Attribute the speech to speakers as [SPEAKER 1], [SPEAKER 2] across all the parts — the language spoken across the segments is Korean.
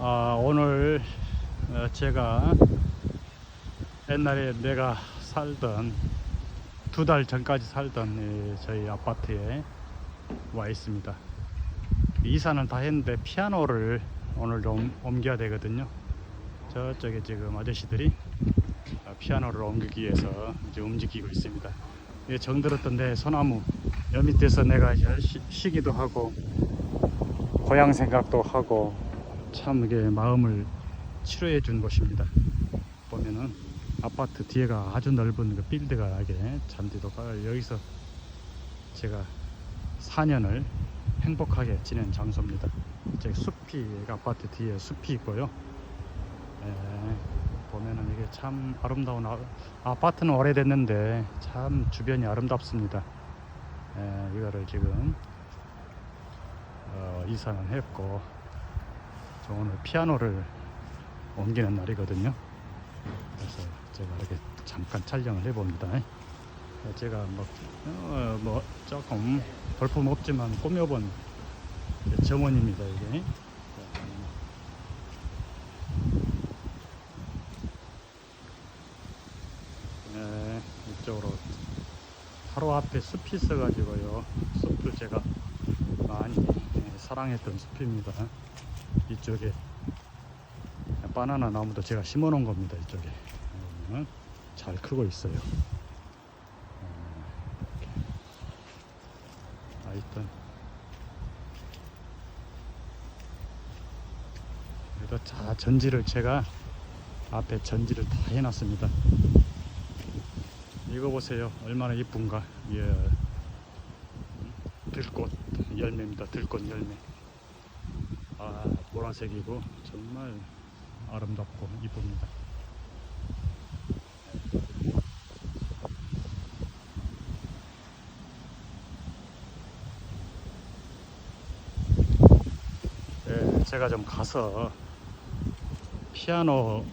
[SPEAKER 1] 아, 오늘 어, 제가 옛날에 내가 살던 두 달 전까지 살던 이 저희 아파트에 와 있습니다. 이사는 다 했는데 피아노를 오늘 좀 옮겨야 되거든요. 저쪽에 지금 아저씨들이 어, 피아노를 옮기기 위해서 이제 움직이고 있습니다. 이게 정들었던 내 소나무 여 밑에서 내가 쉬기도 하고 고향 생각도 하고 참 이게 마음을 치료해 준 곳입니다. 보면은 아파트 뒤에가 아주 넓은 그 빌드가 이게 잔디도가 여기서 제가 4년을 행복하게 지낸 장소입니다. 제 숲이 아파트 뒤에 숲이 있고요. 에, 보면은 이게 참 아름다운 아, 아파트는 오래됐는데 참 주변이 아름답습니다. 에, 이거를 지금 어, 이사는 했고 저 오늘 피아노를 옮기는 날이거든요. 그래서 제가 이렇게 잠깐 촬영을 해봅니다. 어, 제가 뭐, 어, 뭐 조금 볼품 없지만 꾸며본 점원입니다. 이게. 네, 이쪽으로 바로 앞에 숲이 있어가지고요. 숲도 제가 많이 예, 사랑했던 숲입니다. 이쪽에 바나나 나무도 제가 심어 놓은 겁니다. 이쪽에 보면 잘 크고 있어요. 어, 이렇게. 하여튼 그래도 자 전지를 제가 앞에 전지를 다 해놨습니다. 이거 보세요. 얼마나 이쁜가. 예. 들꽃 열매입니다. 들꽃 열매. 아, 보라색이고 정말 아름답고 이쁩니다. 예, 제가 좀 가서 피아노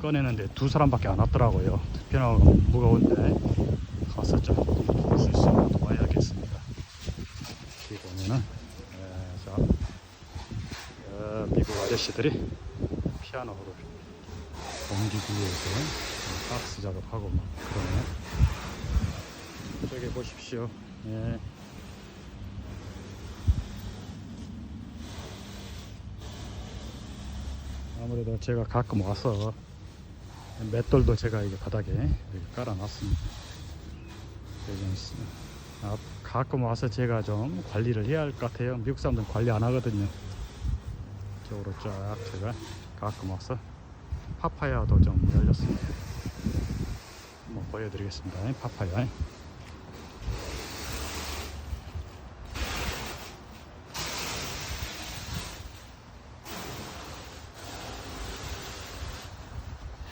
[SPEAKER 1] 꺼내는데 두 사람밖에 안 왔더라고요. 피아노가 무거운데 가서 좀 도울 수 있으면 도와야겠습니다. 여기 보면은 예, 자, 어, 미국 아저씨들이 피아노를 옮기기 위해서 박스 작업하고 막 그러네요. 저기 보십시오. 예. 아무래도 제가 가끔 와서 맷돌도 제가 이게 바닥에 이렇게 깔아놨습니다. 아, 가끔 와서 제가 좀 관리를 해야 할 것 같아요. 미국 사람들은 관리 안 하거든요. 이쪽으로 쫙 제가 가끔 와서 파파야도 좀 열렸습니다. 한번 보여드리겠습니다. 파파야.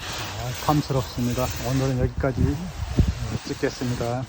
[SPEAKER 1] 아, 탐스럽습니다. 오늘은 여기까지 어, 찍겠습니다.